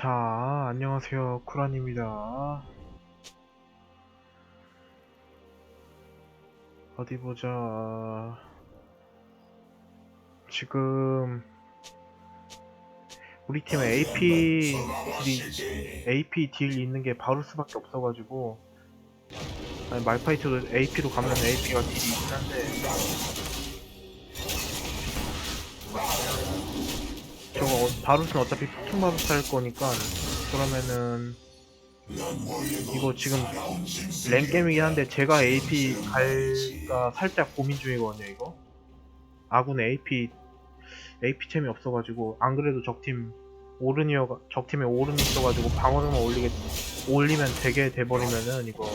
자, 안녕하세요. 쿠란입니다. 어디 보자. 지금 우리 팀에 AP 딜이 AP 딜 있는 게 바루스밖에 없어가지고 아니, 말파이트도 AP로 가면 AP가 딜이 있긴 한데 바루스는 어차피 폭풍 바루스 할 거니까 그러면은 이거 지금 랭겜이긴 한데 제가 AP 갈까 살짝 고민 중이거든요 이거. 아군 AP AP챔이 없어가지고 안 그래도 적팀 오른이어가 적팀에 오른이 있어가지고 방어력만 올리게 올리면 되게 돼버리면은 이거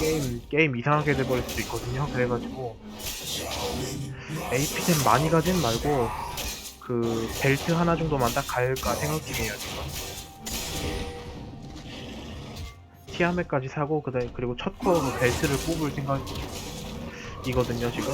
게임 게임 이상하게 돼버릴 수도 있거든요. 그래가지고 AP챔 많이 가진 말고 그 벨트 하나 정도만 딱 갈까 생각 중이에요 지금. 티아메까지 사고 그다음 그리고 첫 코어로 벨트를 뽑을 생각이거든요 지금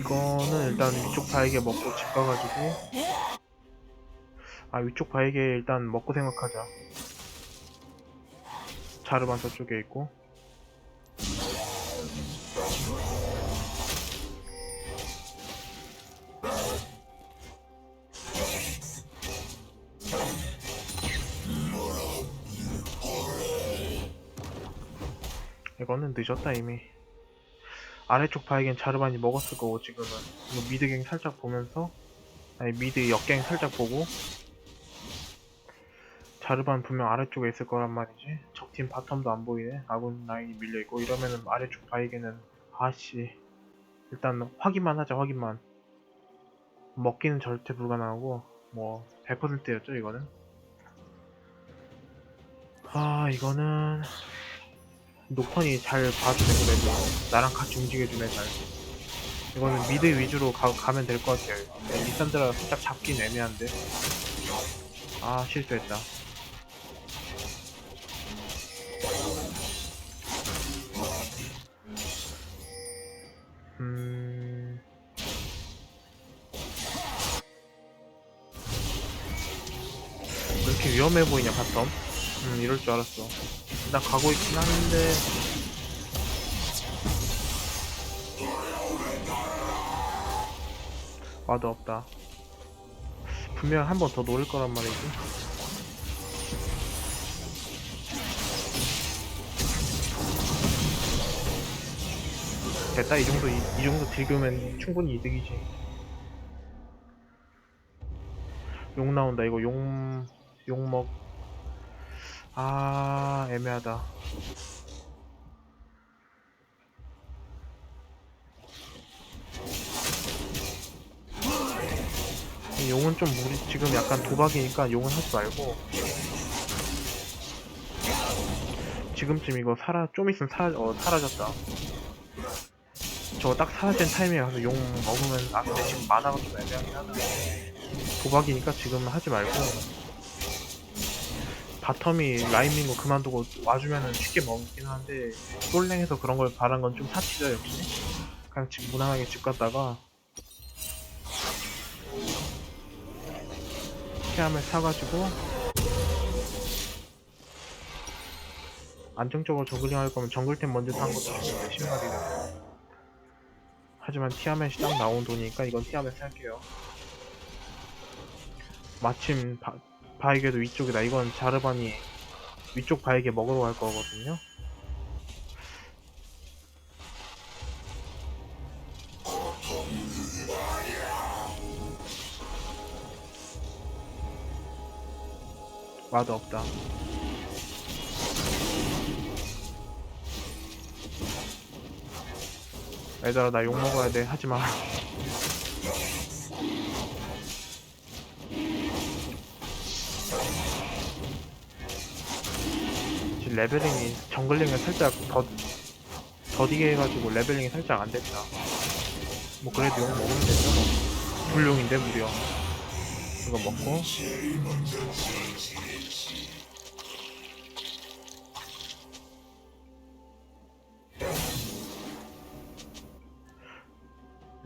이거는 일단 위쪽 바에게 먹고 집 가가지고. 아 위쪽 바에게 일단 먹고 생각하자. 자르반 저쪽에 있고. 이거는 늦었다 이미 아래쪽 바에겐 자르반이 먹었을 거고 지금은. 이거 미드갱 살짝 보면서 아니 미드 역갱 살짝 보고 자르반 분명 아래쪽에 있을 거란 말이지. 적팀 바텀도 안 보이네. 아군 라인이 밀려있고 이러면은 아래쪽 바에게는 아씨. 일단 확인만 하자 확인만. 먹기는 절대 불가능하고 뭐 100%였죠 이거는? 아 이거는 녹턴이 잘 봐주네 그래도 나랑 같이 움직여주네 잘 이거는 미드 위주로 가, 가면 될 것 같아요. 네, 리산드라 살짝 잡긴 애매한데. 아 실수했다. 음... 왜 이렇게 위험해 보이냐 바텀? 음 이럴 줄 알았어 나 가고 있긴 하는데. 와도 없다. 분명 한 번 더 노릴 거란 말이지. 됐다 이 정도 이, 이 정도 딜교면 충분히 이득이지. 용 나온다 이거. 용 용먹 아 애매하다. 이 용은 좀 무리 지금 약간 도박이니까 용은 하지 말고. 지금쯤 이거 사라 좀 있으면 사라 어 사라졌다. 저거 딱 사라진 타이밍에 가서 용 먹으면 아 근데 지금 만화가 좀 애매하긴 하다. 도박이니까 지금 하지 말고 바텀이 라인 민거 그만두고 와주면은 쉽게 먹긴 한데 솔랭에서 그런 걸 바란 건 좀 사치죠 역시. 그냥 집 무난하게 집 갔다가. 피함을 사가지고. 안정적으로 저글링 할 거면 정글템 먼저 산 것도 신발이라. 하지만 티아멧이 딱 나온 돈이니까 이건 티아멧 살게요. 마침 바, 바에게도 위쪽이다. 이건 자르반이 위쪽 바에게 먹으러 갈 거거든요. 와도 없다. 얘들아 나 욕 먹어야 돼. 하지마 레벨링이 정글링을 살짝 더 더디게 해가지고 레벨링이 살짝 안 됐다 뭐 그래도 욕 먹으면 되죠 뭐 불용인데 무려 이거 먹고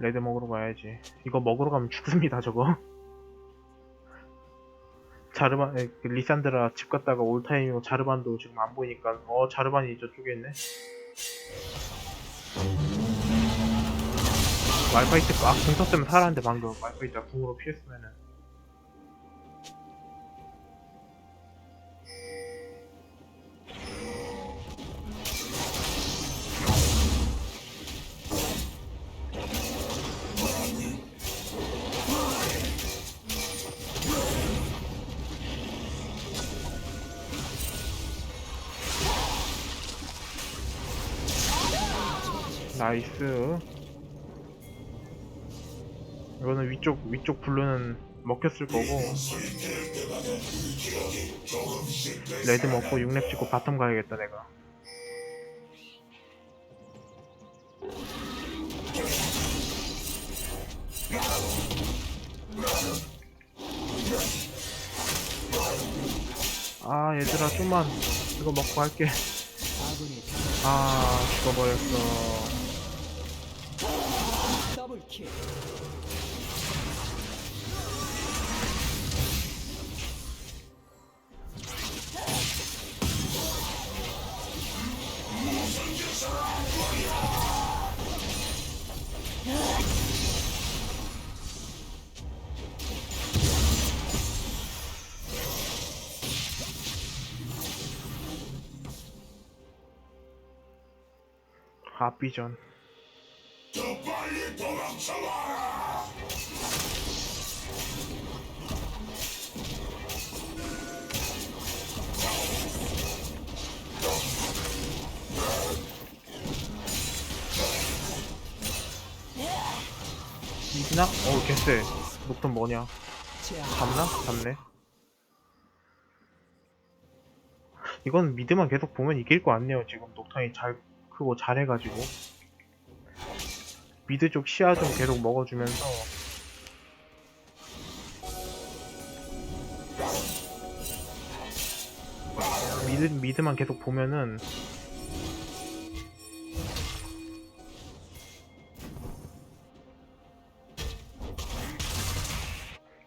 레드 먹으러 가야지. 이거 먹으러 가면 죽습니다, 저거. 자르반, 에, 그 리산드라 집 갔다가 올 타이밍이고 자르반도 지금 안 보이니까, 어, 자르반이 저쪽에 있네. 말파이트, 아, 궁 썼으면 살았는데 방금. 말파이트가 궁으로 피했으면은. 나이스. 이거는 위쪽, 위쪽 블루는 먹혔을 거고. 레드 먹고 6렙 찍고 바텀 가야겠다, 내가. 아, 얘들아, 좀만 이거 먹고 할게. 아, 죽어버렸어. Happy John. 더블킬. 아비전. 이기나? 어, 개쎄. 녹턴 뭐냐? 잡나? 잡네. 이건 미드만 계속 보면 이길 거 같네요. 지금 녹턴이 잘 크고 잘해가지고. 미드 쪽 시야 좀 계속 먹어주면서. 미드, 미드만 계속 보면은.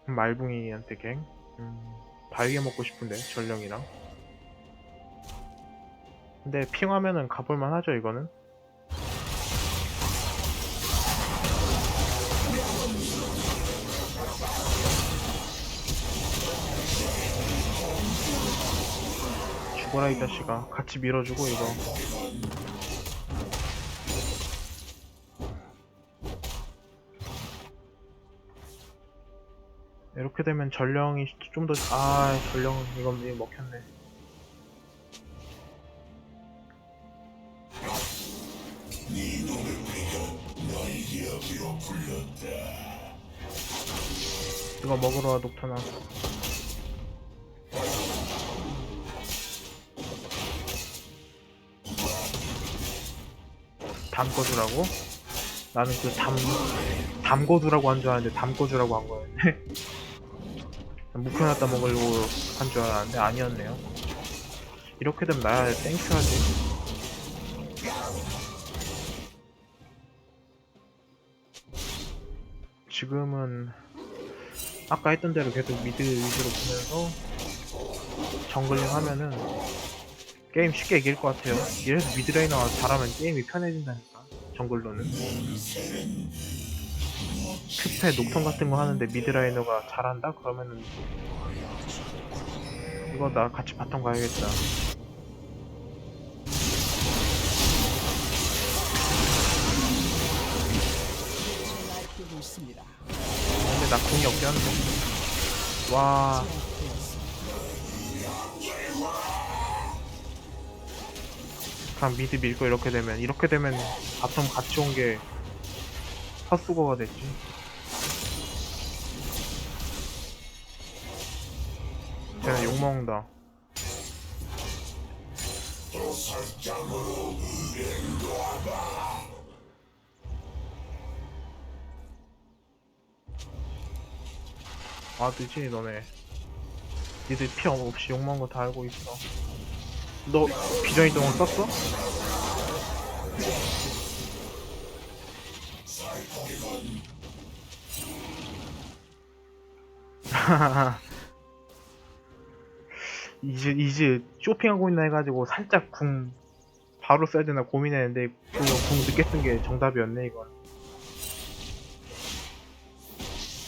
말붕이한테 갱? 음, 바위게 먹고 싶은데, 전령이랑. 근데 핑하면은 가볼만 하죠, 이거는? 죽어라, 이 자식아. 같이 밀어주고, 이거. 이렇게 되면 전령이 좀 더, 아, 전령은, 이건 이거 먹혔네. 이거 먹으러 와, 녹타나. 담궈주라고? 나는 그 담, 담궈주라고 한 줄 알았는데 담궈주라고 한 거였네. 묵혀놨다 먹으려고 한 줄 알았는데 아니었네요. 이렇게 되면 나야 땡큐 하지. 지금은 아까 했던 대로 계속 미드 위주로 보면서 정글링 하면은 게임 쉽게 이길 것 같아요. 이래서 미드레이너가 잘하면 게임이 편해진다니까. 정글로는. 특패 녹턴 같은 거 하는데 미드라이너가 잘한다? 그러면은 이거 나 같이 바텀 가야겠다. 근데 나 공이 없긴 한데. 와, 그냥 미드 밀고 이렇게 되면 이렇게 되면 바텀 같이 온게 헛수고가 됐지. 쟤는 욕먹는다. 아 늦지 너네. 니들 피 없이 욕먹은 거 다 알고 있어 너 비전이동을 썼어? 이제 이제 쇼핑하고 있나 해가지고 살짝 궁 바로 써야 되나 고민했는데 그거 궁 늦게 쓴 게 정답이었네 이건.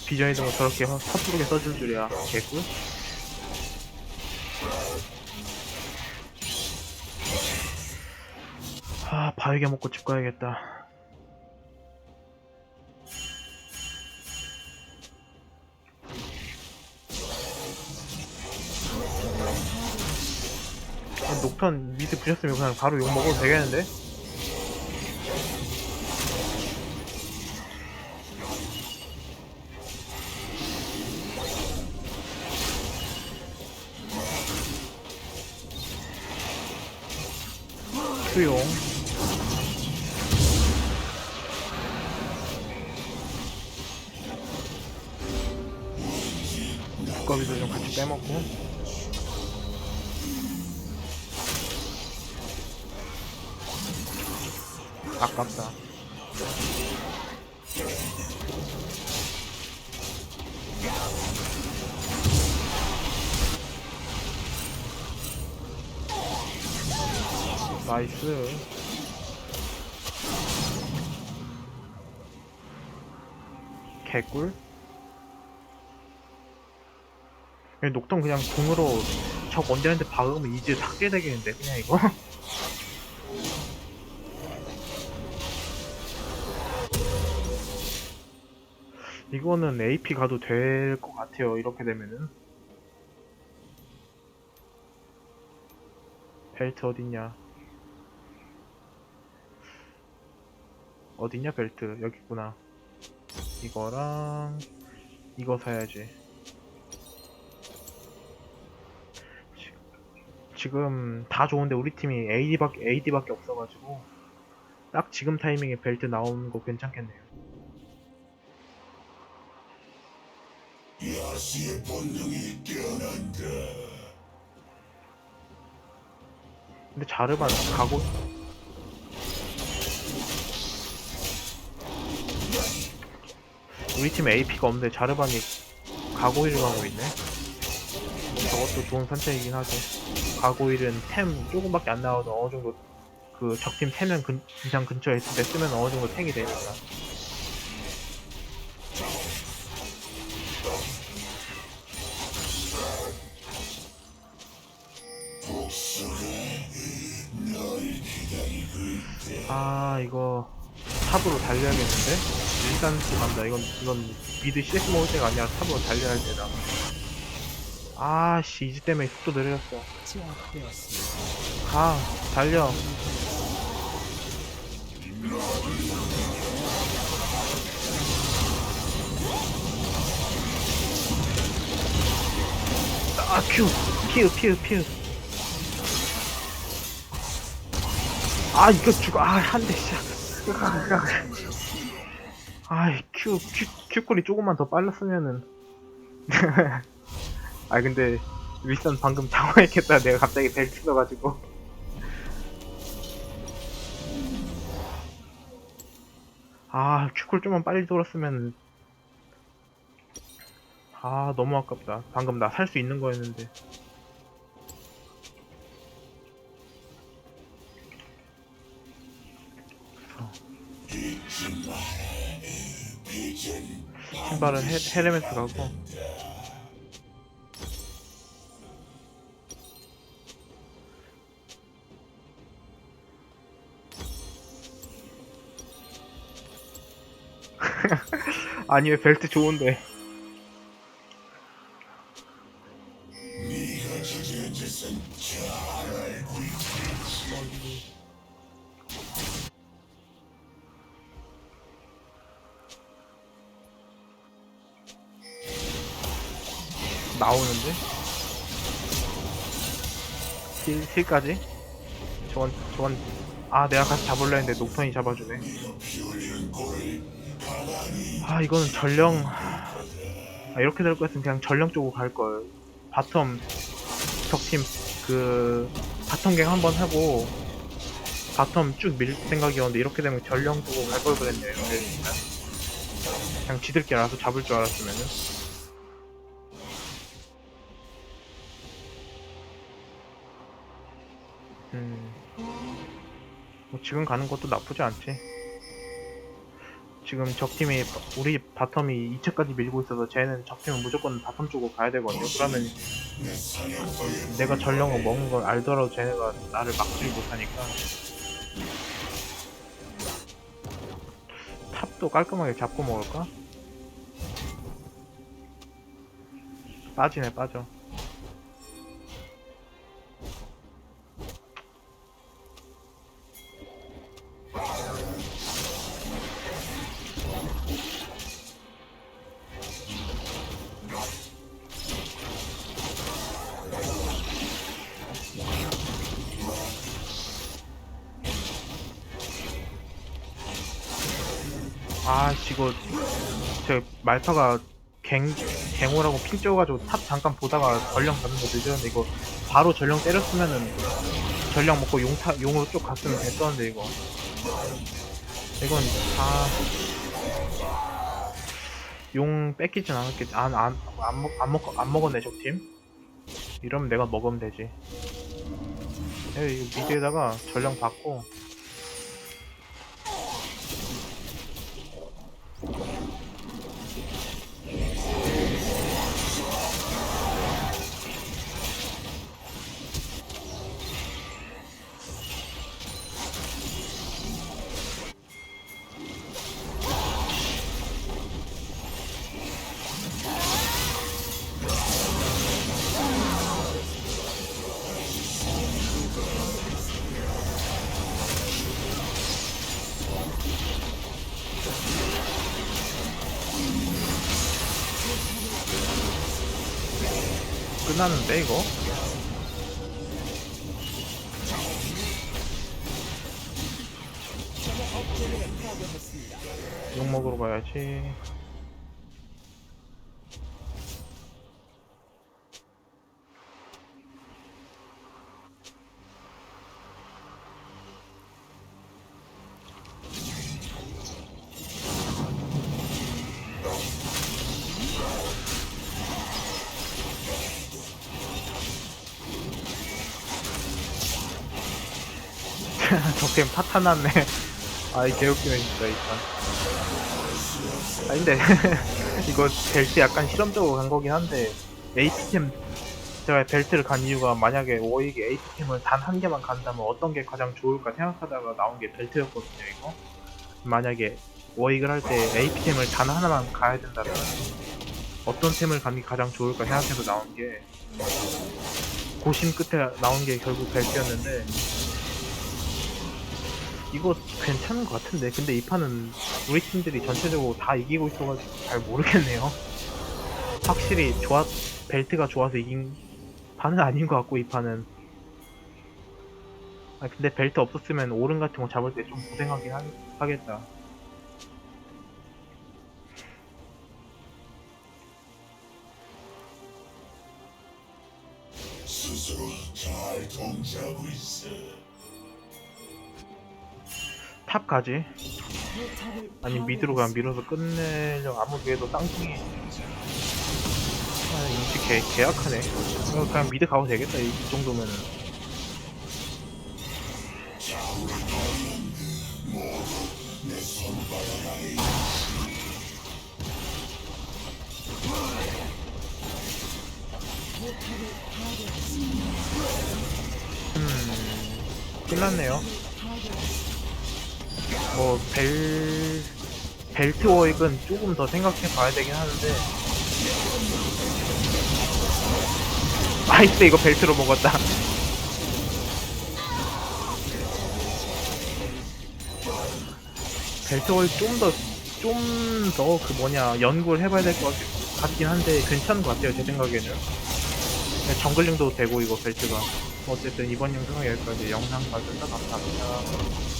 비전이동을 저렇게 허- 서투르게 써줄 줄이야. 개꿀 아 바위게 먹고 집 가야겠다 아, 녹턴 미드 부셨으면 그냥 바로 욕 먹어도 되겠는데? 수용 두꺼비도 좀 같이 빼먹고. 아깝다. 나이스. 개꿀 그냥 녹턴 그냥 궁으로 적 언제한테 박으면 이제 삭제 되겠는데 그냥 이거? 이거는 AP 가도 될 것 같아요 이렇게 되면은. 벨트 어딨냐? 어딨냐 벨트? 여기 있구나. 이거랑 이거 사야지 지- 지금 다 좋은데 우리 팀이 AD밖에, AD밖에 없어가지고 딱 지금 타이밍에 벨트 나오는 거 괜찮겠네요 야수의 본능이 깨어난다. 근데 자르반 가고 우리 팀 AP가 없는데 자르반이 가고 일을 하고 있네 저것도 좋은 선택이긴 하지 가고일은 템 조금밖에 안 나와도 어느 정도 그 적팀 3명 근, 이상 근처에 있을 때 쓰면 어느 정도 탱이 되니까. 아 이거 탑으로 달려야겠는데? 일단 또 간다. 이건 이건 미드 CS 먹을 때가 아니라 탑으로 달려야 할 때다 아씨 이지 때문에 속도 제압되었습니다. 가 달려. 아큐 피우 피우 피우 아 이거 죽어. 아한대 씨 아이 큐, 큐, 큐콜이 조금만 더 빨랐으면은 아 근데 윌슨 방금 당황했겠다. 내가 갑자기 벨트 써가지고. 아 큐콜 좀만 빨리 돌았으면. 아 너무 아깝다. 방금 나 살 수 있는 거였는데. 신발은 헤, 헤르메스 가고 아니 왜 벨트 좋은데 나오는데? 실, 실까지? 저건, 저건, 아, 내가 같이 잡으려 했는데 녹턴이 잡아주네. 아, 이거는 전령, 아, 이렇게 될 거였으면 그냥 전령 쪽으로 갈걸. 바텀, 적팀, 그, 바텀갱 한번 하고, 바텀 쭉 밀 생각이었는데, 이렇게 되면 전령 쪽으로 갈 걸 그랬네요. 그냥 지들끼리 알아서 잡을 줄 알았으면은. 음. 뭐 지금 가는 것도 나쁘지 않지. 지금 적팀이 우리 바텀이 2차까지 밀고 있어서 쟤는 적팀은 무조건 바텀 쪽으로 가야 되거든요. 그러면 내가 전령을 먹은 걸 알더라도 쟤네가 나를 막지 못하니까 탑도 깔끔하게 잡고 먹을까? 빠지네 빠져. 아, 이거 저 말파가 갱 갱호라고 핑 찍어가지고 탑 잠깐 보다가 전령 잡는 거 늦었는데 이거 바로 전령 때렸으면은 전령 먹고 용타 용으로 쭉 갔으면 됐었는데 이거. 이건 다용 뺏기진 않았겠지. 안안안 안 먹, 안 먹었네 적팀. 이러면 내가 먹으면 되지. 에이 미드에다가 전령 받고 끝났는데 이거? 욕 먹으러 가야지. 적팀 파탄났네. 아이 개웃기네 진짜 이 판. 아 근데 이거 벨트 약간 실험적으로 간 거긴 한데 AP팀 제가 벨트를 간 이유가 만약에 오익이 AP팀을 단 한 개만 간다면 어떤 게 가장 좋을까 생각하다가 나온 게 벨트였거든요 이거. 만약에 워익을 할 때 AP팀을 단 하나만 가야 된다면 어떤 템을 가는 게 가장 좋을까 생각해서 나온 게 고심 끝에 나온 게 결국 벨트였는데 이거 괜찮은 것 같은데. 근데 이 판은 우리 팀들이 전체적으로 다 이기고 있어가지고 잘 모르겠네요. 확실히 좋아 벨트가 좋아서 이긴 판은 아닌 것 같고 이 판은. 아 근데 벨트 없었으면 오른 같은 거 잡을 때 좀 고생하긴 하, 하겠다. 스스로 잘 통제하고 있어. 탑 가지? 아니 미드로 그냥 밀어서 끝내려 아무 뒤에도 쌍둥이. 아 인지 개, 개약하네. 그냥 미드 가도 되겠다 이, 이 정도면은. 음 끝났네요 뭐 벨... 벨트 워익은 조금 더 생각해 봐야 되긴 하는데. 나이스 이거 벨트로 먹었다. 벨트 워익 좀 더 좀 더 그 뭐냐 연구를 해봐야 될 것 같긴 한데 괜찮은 것 같아요 제 생각에는. 그냥 정글링도 되고 이거 벨트가. 어쨌든 이번 영상은 여기까지. 영상 봐주셔서 감사합니다.